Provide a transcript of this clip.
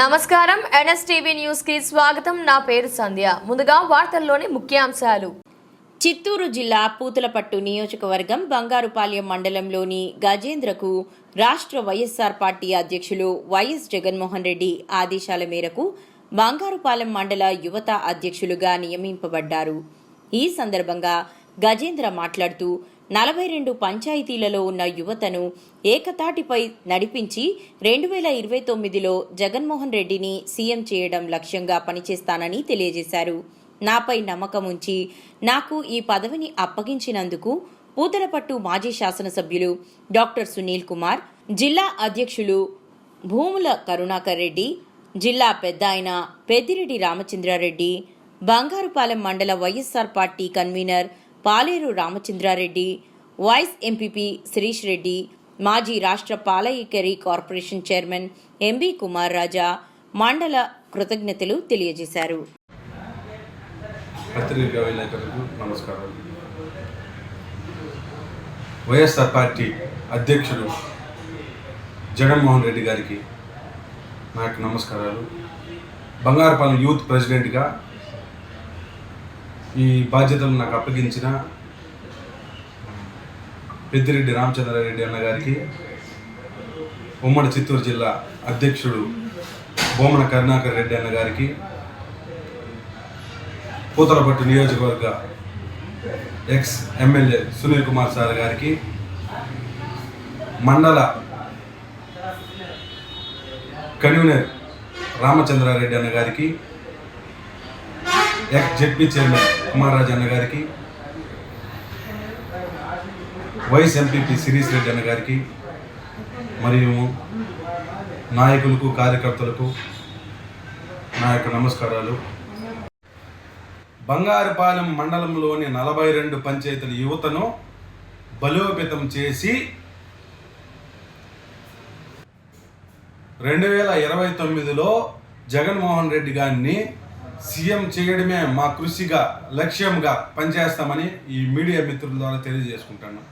నమస్కారం. ఎన్ఎస్టీవీ న్యూస్కి స్వాగతం. నా పేరు సంధ్య. ముందుగా వార్తల్లోని ముఖ్యాంశాలు. చిత్తూరు జిల్లా పూతలపట్టు నియోజకవర్గం బంగారుపాలెం మండలంలోని గజేంద్రకు రాష్ట్ర వైఎస్ఆర్ పార్టీ అధ్యక్షులు వైఎస్ జగన్మోహన్ రెడ్డి ఆదేశాల మేరకు బంగారుపాలెం మండల యువత అధ్యక్షులుగా నియమింపబడ్డారు. ఈ సందర్భంగా గజేంద్ర మాట్లాడుతూ నలభై రెండు పంచాయతీలలో ఉన్న యువతను ఏకతాటిపై నడిపించి రెండు వేల ఇరవై తొమ్మిదిలో జగన్మోహన్ రెడ్డిని సీఎం చేయడం లక్ష్యంగా పనిచేస్తానని తెలియజేశారు. నాపై నమ్మకం ఉంచి నాకు ఈ పదవిని అప్పగించినందుకు పూతలపట్టు మాజీ శాసనసభ్యులు డాక్టర్ సునీల్ కుమార్ జిల్లా అధ్యక్షులు భూముల కరుణాకర్ రెడ్డి జిల్లా పెద్ద ఆయన పెద్దిరెడ్డి రామచంద్రారెడ్డి బంగారుపాలెం మండల YSR party convener Paleru Ramachandrareddy vice MPP Sirish Reddy మాజీ రాష్ట్ర పాలయికరి corporation chairman MB Kumar Raja మండల కృతజ్ఞతలు తెలియజేశారు. నమస్కారం. వైఎస్ఆర్ పార్టీ అధ్యక్షుడు జగన్మోహన్ రెడ్డి గారికి నాకు నమస్కారాలు. బంగారపాలెం యూత్ ప్రెసిడెంట్గా ఈ బాధ్యతలు నాకు అప్పగించిన పెద్దిరెడ్డి రామచంద్రారెడ్డి అన్న గారికి ఉమ్మడి చిత్తూరు జిల్లా అధ్యక్షుడు బొమ్మన కరుణాకర్ రెడ్డి అన్న గారికి పూతలపట్టు నియోజకవర్గ ex MLA Sunil Kumar sir గారికి మండల కన్వీనర్ రామచంద్రారెడ్డి అన్న గారికి ex ZP chairman Kumar Raju అన్న గారికి వైస్ ఎంపీపీ సిరీస్ రెడ్డి అన్న గారికి మరియు నాయకులకు కార్యకర్తలకు నా యొక్క నమస్కారాలు. బంగారుపాలెం మండలంలోని నలభై రెండు పంచాయతీల యువతను బలోపేతం చేసి రెండు వేల ఇరవై తొమ్మిదిలో జగన్మోహన్ రెడ్డి గారిని సీఎం చేయడమే మా కృషిగా లక్ష్యంగా పనిచేస్తామని ఈ మీడియా మిత్రుల ద్వారా తెలియజేసుకుంటాను